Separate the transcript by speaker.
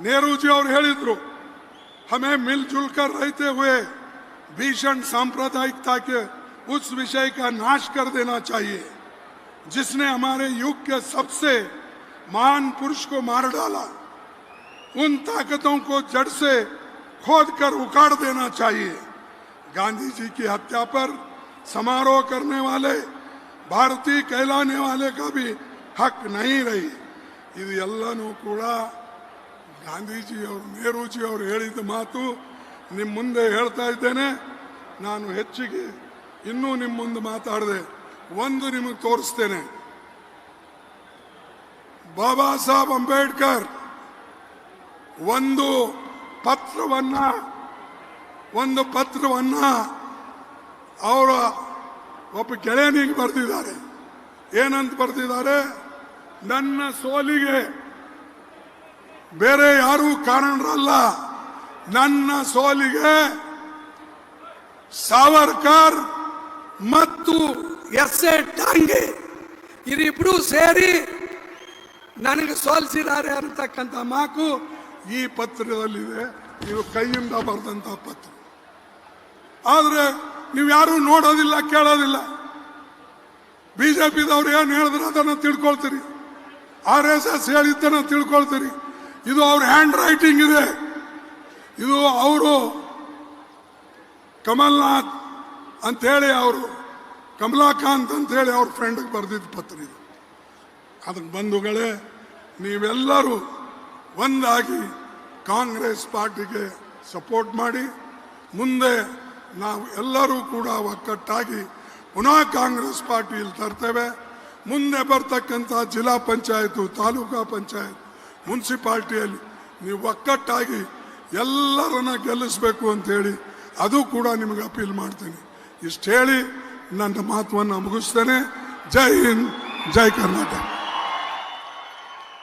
Speaker 1: नेहरू जी और ಹೇಳಿದ್ರು हमें मिलजुल कर रहते हुए भीषण सांप्रदायिकता के उस विषय का नाश कर देना चाहिए जिसने हमारे युग के सबसे महान पुरुष को मार डाला उन ताकतों को जड़ से खोद कर उखाड़ देना चाहिए गांधी जी की हत्या पर समारोह करने वाले ಭಾರತೀಯ कहलाने वाले का भी हक नहीं रही ಇದು ಎಲ್ಲನೂ ಕೂಡ ಗಾಂಧೀಜಿಯವರು, ನೆಹರೂಜಿಯವರು ಹೇಳಿದ ಮಾತು ನಿಮ್ಮ ಮುಂದೆ ಹೇಳ್ತಾ ಇದ್ದೇನೆ. ನಾನು ಹೆಚ್ಚಿಗೆ ಇನ್ನೂ ನಿಮ್ಮ ಮುಂದೆ ಮಾತಾಡಿದೆ ಒಂದು ನಿಮಗೆ ತೋರಿಸ್ತೇನೆ. ಬಾಬಾ ಸಾಹೇಬ್ ಅಂಬೇಡ್ಕರ್ ಒಂದು ಪತ್ರವನ್ನ ಒಂದು ಪತ್ರವನ್ನ ಅವರ ಒಬ್ಬ ಗೆಳೆಯನಿಗೆ ಬರೆದಿದ್ದಾರೆ. ಏನಂತ ಬರೆದಿದ್ದಾರೆ? ನನ್ನ ಸೋಲಿಗೆ ಬೇರೆ ಯಾರೂ ಕಾರಣರಲ್ಲ. ನನ್ನ ಸೋಲಿಗೆ ಸಾವರ್ಕರ್
Speaker 2: ಮತ್ತು ಎಸ್ ಎ ಟಾಂಗೆ ಇವರಿಬ್ರು ಸೇರಿ ನನಗೆ ಸೋಲಿಸಿದ್ದಾರೆ ಅಂತಕ್ಕಂಥ ಮಾಕು
Speaker 1: ಈ ಪತ್ರದಲ್ಲಿದೆ. ಇದು ಕೈಯಿಂದ ಬರೆದಂತ ಪತ್ರ. ಆದ್ರೆ ನೀವು ಯಾರು ನೋಡೋದಿಲ್ಲ, ಕೇಳೋದಿಲ್ಲ. ಬಿಜೆಪಿದವ್ರು ಏನು ಹೇಳಿದ್ರು ಅದನ್ನ ತಿಳ್ಕೊಳ್ತೀರಿ. ಆರ್ ಎಸ್ ಎಸ್ ಹೇಳಿದ್ದನ್ನ ತಿಳ್ಕೊಳ್ತೀರಿ. ಇದು ಅವ್ರ ಹ್ಯಾಂಡ್ ರೈಟಿಂಗ್ ಇದೆ. ಇದು ಅವರು ಕಮಲ್ನಾಥ್ ಅಂತೇಳಿ ಅವರು ಕಮಲಾಕಾಂತ್ ಅಂತೇಳಿ ಅವ್ರ ಫ್ರೆಂಡಿಗೆ ಬರೆದಿದ್ದ ಪತ್ರ ಇದು. ಅದಕ್ಕೆ ಬಂಧುಗಳೇ ನೀವೆಲ್ಲರೂ ಒಂದಾಗಿ ಕಾಂಗ್ರೆಸ್ ಪಾರ್ಟಿಗೆ ಸಪೋರ್ಟ್ ಮಾಡಿ, ಮುಂದೆ ನಾವು ಎಲ್ಲರೂ ಕೂಡ ಒಕ್ಕಟ್ಟಾಗಿ ಪುನಃ ಕಾಂಗ್ರೆಸ್ ಪಾರ್ಟಿಯಲ್ಲಿ ತರ್ತೇವೆ. ಮುಂದೆ ಬರ್ತಕ್ಕಂಥ ಜಿಲ್ಲಾ ಪಂಚಾಯತು, ತಾಲೂಕಾ ಪಂಚಾಯತ್ ಮುನ್ಸಿಪಾಲ್ಟಿಯಲ್ಲಿ ನೀವು ಒಕ್ಕಟ್ಟಾಗಿ ಎಲ್ಲರನ್ನ ಗೆಲ್ಲಿಸ್ಬೇಕು ಅಂತೇಳಿ ಅದು ಕೂಡ ನಿಮಗೆ ಅಪೀಲ್ ಮಾಡ್ತೀನಿ. ಇಷ್ಟು ಹೇಳಿ ನನ್ನ ಮಾತನ್ನು ಮುಗಿಸ್ತೇನೆ. ಜೈ ಹಿಂದ್, ಜೈ ಕರ್ನಾಟಕ.